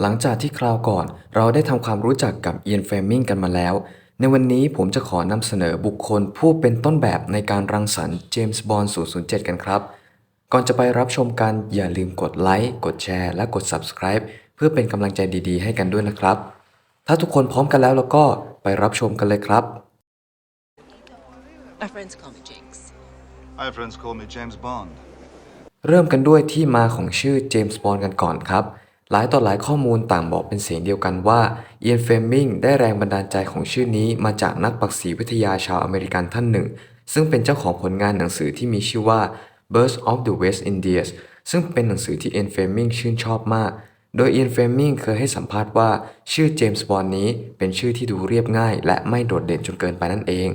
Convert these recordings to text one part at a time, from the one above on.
หลังจากที่คราวก่อนเราได้ทำความรู้จักกับเอียนเฟลมิงกันมาแล้ว ในวันนี้ผมจะขอนำเสนอบุคคลผู้เป็นต้นแบบในการรังสรรค์เจมส์บอนด์007 กันครับ ก่อนจะไปรับชมกันอย่าลืมกดไลค์กดแชร์และกด Subscribe เพื่อเป็นกำลังใจดีๆ ให้กันด้วยนะครับ ถ้าทุกคนพร้อมกันแล้วแล้วก็ไปรับชมกันเลยครับ My friends call me Jinx. My friends call me James Bond. เริ่มกันด้วยที่มาของชื่อเจมส์บอนด์กันก่อนครับ หลายต่อหลายข้อมูลต่างบอกเป็นเสียงเดียวกันว่าเอียนเฟลมิงได้แรงบันดาลใจของชื่อนี้มาจากนักปักษีวิทยาชาวอเมริกันท่านหนึ่ง ซึ่งเป็นเจ้าของผลงานหนังสือที่มีชื่อว่า Birds of the West Indies ซึ่งเป็นหนังสือที่เอียนเฟลมิงชื่นชอบมาก โดยเอียนเฟลมิงเคยให้สัมภาษณ์ว่าชื่อเจมส์บอนด์นี้เป็นชื่อที่ดูเรียบง่าย และไม่โดดเด่นจนเกินไปนั่นเอง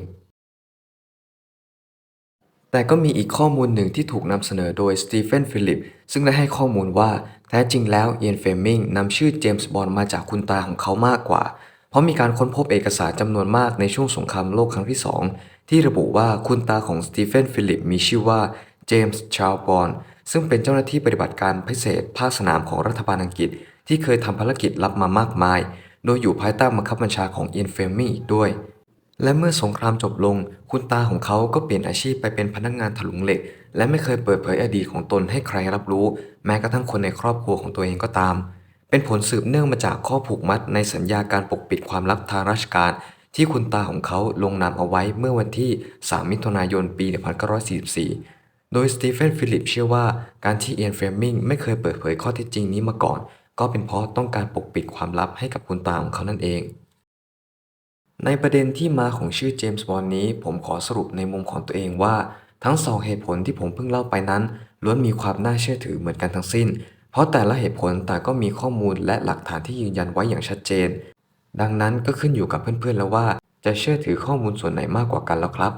แต่ก็มีอีกข้อมูลหนึ่งที่ถูกนำเสนอโดยสตีเฟนฟิลิปซึ่งได้ให้ข้อมูลว่าแท้จริงแล้วเอียนเฟลมิงนำชื่อเจมส์บอนด์มาจากคุณตาของเขามากกว่า เพราะมีการค้นพบเอกสารจำนวนมากในช่วงสงครามโลกครั้งที่ 2 ที่ระบุว่าคุณตาของสตีเฟนฟิลิปมีชื่อว่าเจมส์ชาลบอนด์ซึ่งเป็นเจ้าหน้าที่ปฏิบัติการพิเศษภาคสนามของรัฐบาลอังกฤษ ที่เคยทำภารกิจลับมามากมาย โดยอยู่ภายใต้บังคับบัญชาของเอียนเฟลมิงอีกด้วย และเมื่อสงครามจบลง คุณตาของเขาก็เปลี่ยนอาชีพไปเป็นพนักงานถลุงเหล็ก และไม่เคยเปิดเผยอดีตของตนให้ใครรับรู้ แม้กระทั่งคนในครอบครัวของตัวเองก็ตาม เป็นผลสืบเนื่องมาจากข้อผูกมัดในสัญญาการปกปิดความลับทางราชการ ที่คุณตาของเขาลงนามเอาไว้เมื่อวันที่ 3 มิถุนายน ปี 1944 โดยสตีเฟนฟิลิปเชื่อว่าการที่เอียนเฟลมิงไม่เคยเปิดเผยข้อเท็จจริงนี้มาก่อน ก็เป็นเพราะต้องการปกปิดความลับให้กับคุณตาของเขานั่นเอง ในประเด็นที่มาของชื่อเจมส์บอนด์นี้ ผมขอสรุปในมุมของตัวเองว่า ทั้งสองเหตุผลที่ผมเพิ่งเล่าไปนั้น ล้วนมีความน่าเชื่อถือเหมือนกันทั้งสิ้น เพราะแต่ละเหตุผลแต่ก็มีข้อมูลและหลักฐานที่ยืนยันไว้อย่างชัดเจน ดังนั้นก็ขึ้นอยู่กับเพื่อนๆแล้วว่า จะเชื่อถือข้อมูลส่วนไหนมากกว่ากันแล้วครับ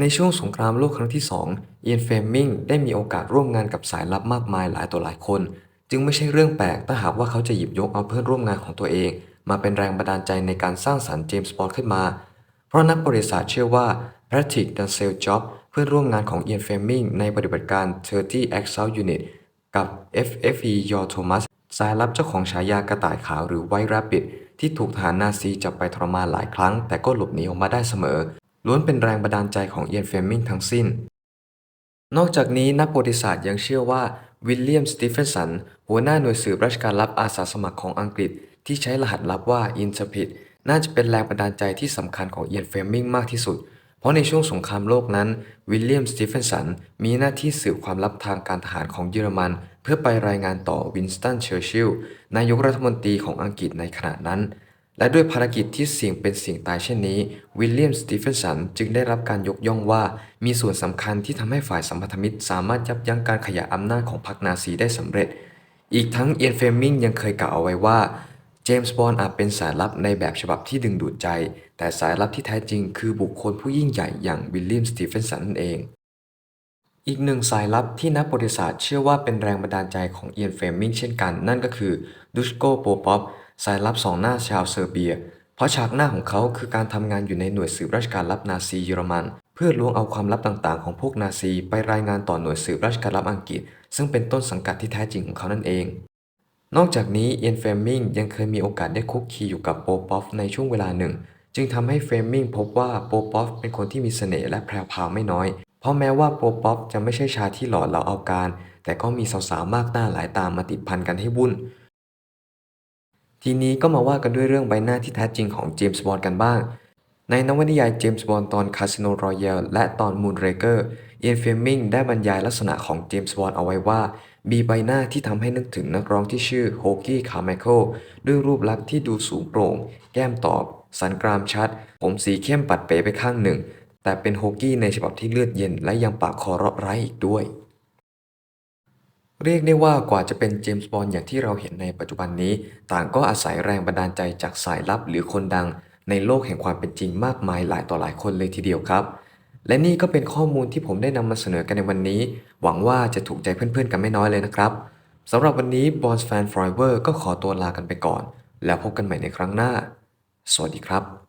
ในช่วงสงครามโลกครั้งที่2เอียนเฟลมิงได้มีโอกาสร่วมงานกับสายลับมากมายหลายต่อหลายคน จึงไม่ใช่เรื่องแปลกถ้าหากว่าเขาจะหยิบยกเอาเพื่อนร่วมงานของตัวเอง มาเป็นแรงบันดาลใจในการสร้างสรรค์เจมส์บอนด์ขึ้นมา เพราะนักบริษัทเชื่อว่าแพทริกดันเซลจ็อบเพื่อนร่วมงานของเอียนเฟมิงในปฏิบัติการ 30 Assault Unit กับ FFE ยอร์โทมัสสายลับเจ้าของฉายากระต่ายขาวหรือไวรบบิทที่ถูกทหารนาซีจับไปทรมานหลายครั้ง แต่ก็หลบหนีออกมาได้เสมอ ล้วนเป็นแรงบันดาลใจของเอียนเฟมิงทั้งสิ้น นอกจากนี้นักประวัติศาสตร์ยังเชื่อว่า วิลเลียม สตีเฟนสัน หัวหน้าหน่วยสืบราชการลับอาสาสมัครของอังกฤษ ที่ใช้รหัสลับว่าอินสพิดน่าจะเป็นแรงบันดาลใจที่สำคัญของเอียนเฟลมิงมากที่สุด เพราะในช่วงสงครามโลกนั้น วิลเลียม สตีเฟนสัน มีหน้าที่สืบความลับทางการทหารของเยอรมัน เพื่อไปรายงานต่อวินสตัน เชอร์ชิลล์ นายกรัฐมนตรีของอังกฤษในขณะนั้น และด้วยภารกิจที่เสี่ยงเป็นเสี่ยงตายเช่นนี้ วิลเลียม สตีเฟนสันจึงได้รับการยกย่องว่า มีส่วนสำคัญที่ทำให้ฝ่ายสัมพันธมิตร สามารถยับยั้งการขยายอำนาจของพรรคนาซีได้สำเร็จ อีกทั้งเอียนเฟลมิงยังเคยกล่าวเอาไว้ว่า เจมส์บอนด์อาจเป็นสายลับในแบบฉบับที่ดึงดูดใจ แต่สายลับที่แท้จริงคือบุคคลผู้ยิ่งใหญ่อย่างวิลเลียม สตีเฟนสันนั่นเอง อีกหนึ่งสายลับที่นักประวัติศาสตร์เชื่อว่าเป็นแรงบันดาลใจของเอียนเฟลมิงเช่นกัน นั่นก็คือดุชโกโปป๊อป สายลับสองหน้าชาวเซอร์เบีย เพราะฉากหน้าของเขาคือการทำงานอยู่ในหน่วยสืบราชการลับนาซีเยอรมัน เพื่อล้วงเอาความลับต่างๆ ของพวกนาซีไปรายงานต่อหน่วยสืบราชการลับอังกฤษ ซึ่งเป็นต้นสังกัดที่แท้จริงของเขานั่นเอง นอกจากนี้เอียนเฟลมิงยังเคยมีโอกาสได้คุกคีอยู่กับโปปอฟในช่วงเวลาหนึ่ง จึงทำให้เฟลมิงพบว่าโปปอฟเป็นคนที่มีเสน่ห์และแพรวพาวไม่น้อย เพราะแม้ว่าโปปอฟจะไม่ใช่ชายที่หล่อเหลาเอาการ แต่ก็มีสาวๆมากหน้าหลายตามาติดพันกันให้วุ่น ทีนี้ก็มาว่ากันด้วยเรื่องใบหน้าที่แท้จริงของเจมส์บอนด์กันบ้าง ในนวนิยายเจมส์บอนด์ตอนคาสิโนรอยัลและตอนมูนเรเกอร์เอียนเฟลมิงได้บรรยายลักษณะของเจมส์บอนด์เอาไว้ว่า มีใบหน้าที่ทำให้นึกถึงนักร้องที่ชื่อโฮกี้คาร์ไมเคิลด้วยรูปลักษณ์ที่ดูสูงโปร่ง แก้มตอบ สันกรามชัด ผมสีเข้มปัดเป๋ไปข้างหนึ่ง แต่เป็นโฮกี้ในฉบับที่เลือดเย็นและยังปากคอเราะร้ายอีกด้วย เรียกได้ว่ากว่าจะเป็นเจมส์บอนด์อย่างที่เราเห็นในปัจจุบันนี้ ต่างก็อาศัยแรงบันดาลใจจากสายลับหรือคนดัง ในโลกแห่งความเป็นจริงมากมายหลายต่อหลายคนเลยทีเดียวครับ และนี่ก็เป็นข้อมูลที่ผมได้นำมาเสนอกันในวันนี้ หวังว่าจะถูกใจเพื่อนๆกันไม่น้อยเลยนะครับสำหรับวันนี้ b o n s Fan Forever ก็ขอตัวลากันไปก่อน แล้วพบกันใหม่ในครั้งหน้า สวัสดีครับ